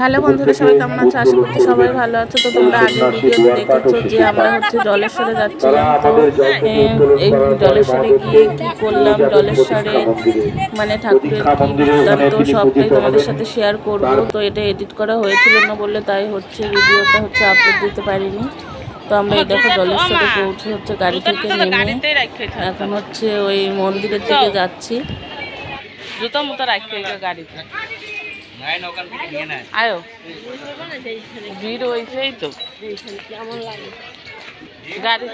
Hello বন্ধুরা সবাই কেমন আছো? আশা করছি সবাই ভালো আছো। তো তোমরা আগের ভিডিওতে দেখেছ যে আমরা হচ্ছে জলেশ্বরে যাচ্ছিলাম তো এই জলেশ্বরে গিয়ে কি করলাম? জলেশ্বরে মানে ঠাকুরের কি বৃত্তান্ত সবটাই তোমাদের সাথে শেয়ার করব। তো এটা এডিট করা হয়েছিল না বললে তাই হচ্ছে ভিডিওটা হচ্ছে আপলোড দিতে পারিনি। তো আমরা এই দেখো জলেশ্বরে পৌঁছে হচ্ছে গাড়ি থেকে নেমে এখন হচ্ছে ওই মন্দিরের দিকে যাচ্ছি। জুতো মতো রাখতে গাড়িতে। আয়ো। ভিড় হয়েছেই তো। গাড়ি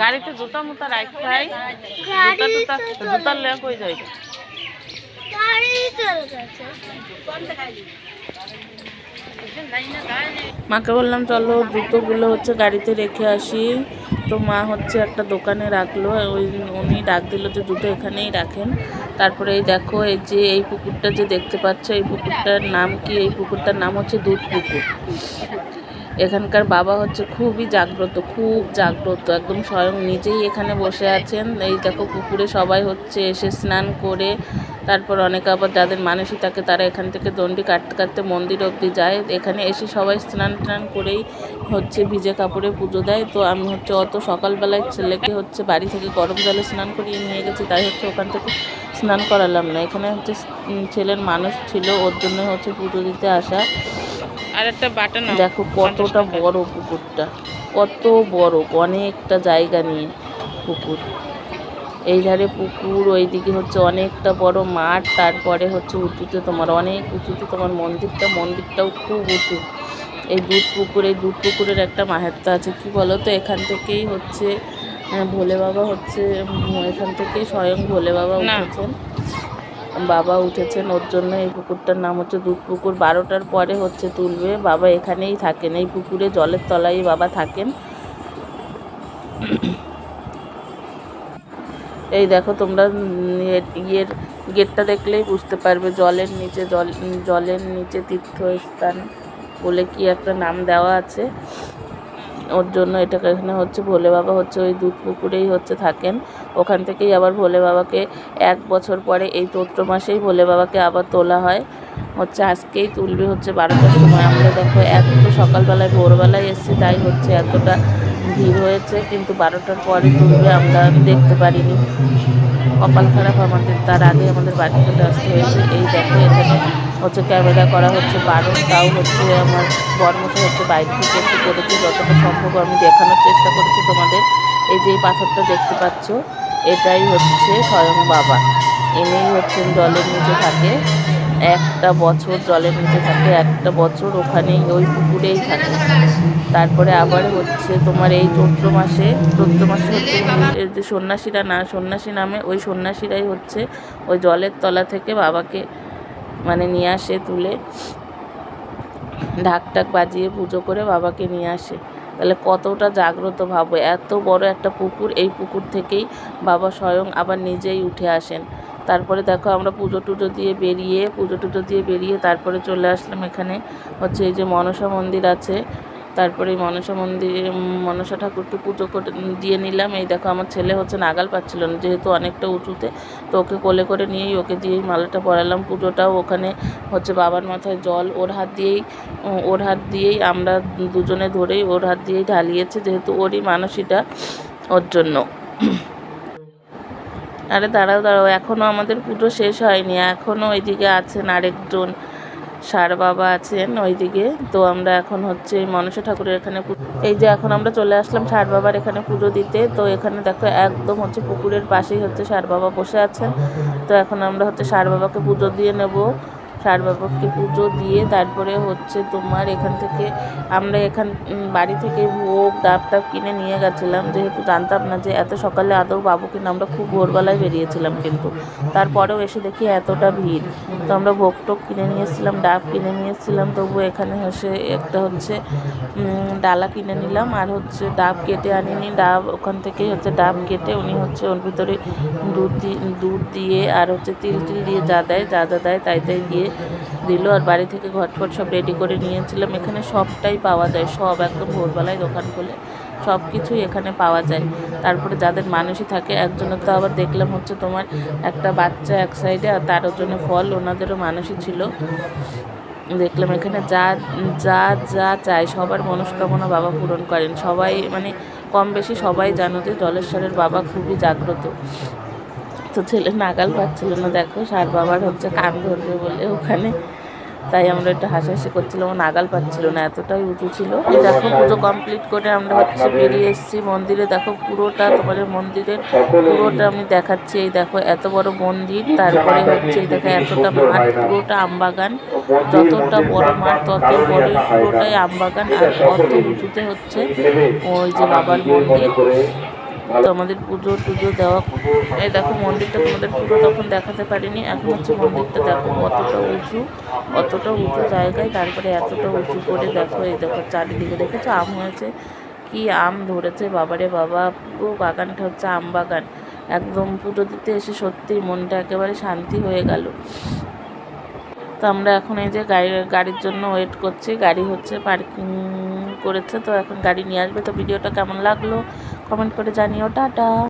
গাড়িতে জুতা মুতা রাখাই হয় জুতা টুতা জুতার লেয়া কই যাই মাকে বললাম, চলো জুতোগুলো হচ্ছে গাড়িতে রেখে আসি। তো মা হচ্ছে একটা দোকানে রাখল। ওই উনি ডাক দিল যে, জুতো এখানেই রাখেন। তারপরে এই দেখো, এই যে এই পুকুরটা যে দেখতে পাচ্ছ, এই পুকুরটার নাম কি? এই পুকুরটার নাম হচ্ছে দুধ পুকুর। এখানকার বাবা হচ্ছে খুবই জাগ্রত, খুব জাগ্রত, একদম স্বয়ং নিজেই এখানে বসে আছেন। এই দেখো পুকুরে সবাই হচ্ছে এসে স্নান করে তারপর অনেকে আবার যাদের মানসিক থাকে তারা এখান থেকে দণ্ডি কাটতে কাটতে মন্দির অবধি যায়। এখানে এসে সবাই স্নান টান করেই হচ্ছে ভিজে কাপড়ে পুজো দেয়। তো আমি হচ্ছে অত সকালবেলায় ছেলেকে হচ্ছে বাড়ি থেকে গরম জলে স্নান করিয়ে নিয়ে গেছি তাই হচ্ছে ওখান থেকে স্নান করালাম না। এখানে হচ্ছে ছেলের মানুষ ছিল ওর জন্য হচ্ছে পুজো দিতে আসা। আর একটা বাটন দেখো কতটা বড় পুকুরটা কত বড় অনেকটা জায়গা নিয়ে পুকুর। এই ধারে পুকুর ওইদিকে হচ্ছে অনেকটা বড় মাঠ তারপরে হচ্ছে উঁচুতে তোমার অনেক উঁচুতে তোমার মন্দিরটা মন্দিরটাও খুব উঁচু। এই দুধ পুকুর এই দুধ পুকুরের একটা মাহাত্ম আছে কি বলো তো এখান থেকেই হচ্ছে ভোলে বাবা হচ্ছে এখান থেকেই স্বয়ং ভোলে বাবা। উঠেছেন। বাবা উঠেছেন ওর জন্য এই পুকুরটার নাম হচ্ছে দুধ পুকুর। বারোটার পরে হচ্ছে তুলবে বাবা এখানেই থাকেন। এই পুকুরে জলের তলায় বাবা থাকেন। এই দেখো তোমরা ইয়ের গেটটা দেখলেই বুঝতে পারবে, জলের নিচে, জল, জলের নিচে তীর্থস্থান বলে কি একটা নাম দেওয়া আছে। ওর জন্য এটাকে এখানে হচ্ছে ভোলে বাবা হচ্ছে ওই দুধ পুকুরেই হচ্ছে থাকেন। ওখান থেকেই আবার ভোলে বাবাকে এক বছর পরে, এই চৈত্র মাসেই ভোলে বাবাকে আবার তোলা হয়। হচ্ছে আজকেই তুলবে হচ্ছে বারোটার সময়। আমরা দেখো এত সকালবেলায়, ভোরবেলায় এসেছি, তাই হচ্ছে এতটা ভিড় হয়েছে, কিন্তু বারোটার পরে তুলবে আমরা দেখতে পারিনি। কপাল খারাপ আমাদের, তার আগে আমাদের বাড়ি চলে আসতে হয়েছে। এই দেখো, এখানে হচ্ছে ক্যামেরা করা হচ্ছে বারণ তাও হচ্ছে আমার বর্মশা হচ্ছে বাইরে থেকে একটু করেছি, যতটা সম্ভব আমি দেখানোর চেষ্টা করেছি তোমাদের। এই যে পাথরটা দেখতে পাচ্ছ, এটাই হচ্ছে স্বয়ং বাবা। এনেই হচ্ছেন জলের নিচে থাকে। একটা বছর জলের নিচে থাকে একটা বছর ওখানেই ওই পুকুরেই থাকে। তারপরে আবার হচ্ছে তোমার এই চৈত্র মাসে চৈত্র মাসে হচ্ছে এই যে সন্ন্যাসীরা না সন্ন্যাসী নামে ওই সন্ন্যাসীরাই হচ্ছে ওই জলের তলা থেকে বাবাকে মানে নিয়ে আসে তুলে ঢাক টাক বাজিয়ে পুজো করে বাবাকে নিয়ে আসে। তাহলে কতটা জাগ্রত ভাবো এত বড় একটা পুকুর এই পুকুর থেকেই বাবা স্বয়ং আবার নিজেই উঠে আসেন। তারপরে দেখো আমরা পুজো টুজো দিয়ে বেরিয়ে, পুজো টুজো দিয়ে বেরিয়ে তারপরে চলে আসলাম এখানে। হচ্ছে এই যে মনসা মন্দির আছে। তারপরে মনসা মন্দিরে মনসা ঠাকুরকে পুজো করে দিয়ে নিলাম। এই দেখো আমার ছেলে হচ্ছে নাগাল পাচ্ছিল না, যেহেতু অনেকটা উঁচুতে। তো ওকে কোলে করে নিয়েই ওকে দিয়েই মালাটা পরালাম পুজোটাও ওখানে হচ্ছে বাবার মাথায় জল ওর হাত দিয়েই ওর হাত দিয়েই আমরা দুজনে ধরেই ওর হাত দিয়েই ঢালিয়েছে, যেহেতু ওরই মানসিটা ওর জন্য। আরে দাঁড়াও দাঁড়াও এখনও আমাদের পুজো শেষ হয়নি এখনও ওইদিকে আছেন আরেকজন সার বাবা আছেন ওইদিকে। তো আমরা এখন হচ্ছে মনসা ঠাকুরের এখানে এই যে এখন আমরা চলে আসলাম সার বাবার এখানে পুজো দিতে। তো এখানে দেখো একদম হচ্ছে পুকুরের পাশেই হচ্ছে সার বাবা বসে আছেন। তো এখন আমরা হচ্ছে সার বাবাকে পুজো দিয়ে নেব। সার বাবাকে পুজো দিয়ে তারপরে হচ্ছে তোমার এখান থেকে আমরা এখান বাড়ি থেকে ভোগ, ডাব টাব কিনে নিয়ে গেছিলাম। যেহেতু জানতাম না যে এত সকালে আদৌ বাবু কিনা আমরা খুব ভোরবেলায় বেরিয়েছিলাম কিন্তু। তারপরেও এসে দেখি এতটা ভিড়। তো আমরা ভোগ টোগ কিনে নিয়ে এসেছিলাম, ডাব কিনে নিয়ে এসেছিলাম। তবু এখানে এসে একটা হচ্ছে ডালা কিনে নিলাম। আর হচ্ছে ডাব কেটে আনিনি। ডাব ওখান থেকেই হচ্ছে ডাব কেটে উনি হচ্ছে ওর ভিতরে দুধ দুধ দিয়ে আর হচ্ছে তিল টিল দিয়ে যা দেয়, যা যা দেয় তাই তাই দিয়ে দিল আর বাড়ি থেকে ঘটফট সব রেডি করে নিয়েছিলাম এখানে সবটাই পাওয়া যায়, সব একদম ভোরবেলায় দোকান খুলে, সব কিছুই এখানে পাওয়া যায়। তারপরে যাদের মানুষই থাকে, একজনের তো আবার দেখলাম হচ্ছে তোমার একটা বাচ্চা এক সাইডে আর তার জন্য ফল, ওনাদেরও মানুষই ছিল। দেখলাম এখানে যা যা যা চায় সবার মনস্কামনা বাবা পূরণ করেন। সবাই মানে কম বেশি সবাই জানো যে জলেশ্বরের বাবা খুবই জাগ্রত। তো ছেলে নাগাল পাচ্ছিল না, দেখো সার বাবার হচ্ছে কান ধরবে বলে ওখানে। তাই আমরা একটু হাসাহাসি করছিলাম নাগাল পাচ্ছিল না, এতটাই উঁচু ছিল। দেখো পুজো কমপ্লিট করে আমরা হচ্ছে বেরিয়ে এসেছি মন্দিরে। দেখো পুরোটা তোমাদের মন্দিরের পুরোটা আমি দেখাচ্ছি। এই দেখো এত বড় মন্দির, তারপরে হচ্ছে এই দেখো এতটা মাঠ, পুরোটা আমবাগান। যতটা বড় মাঠ, তত বড় পুরোটাই আমবাগান। আর কত উঁচুতে হচ্ছে ওই যে বাবার মন্দির। তো আমাদের পুজো টুজো দেওয়া এই দেখো মন্দিরটা তোমাদের পুরো তখন দেখাতে পারিনি। এখন হচ্ছে মন্দিরটা দেখো কতটা উঁচু, অতটা উঁচু জায়গায়, তারপরে এতটা উঁচু করে দেখো, এই দেখো চারিদিকে দেখেছ? আম হয়েছে, কি আম ধরেছে, বাবারে বাবা, পুরো বাগানটা হচ্ছে আম বাগান। একদম পুজো দিতে এসে সত্যিই মনটা একেবারে শান্তি হয়ে গেল। তো আমরা এখন এই যে গাড়ি, গাড়ির জন্য ওয়েট করছি। গাড়ি হচ্ছে পার্কিং করেছে, তো এখন গাড়ি নিয়ে আসবে। তো ভিডিওটা কেমন লাগল? কমেন্ট করে জানিও টাটা।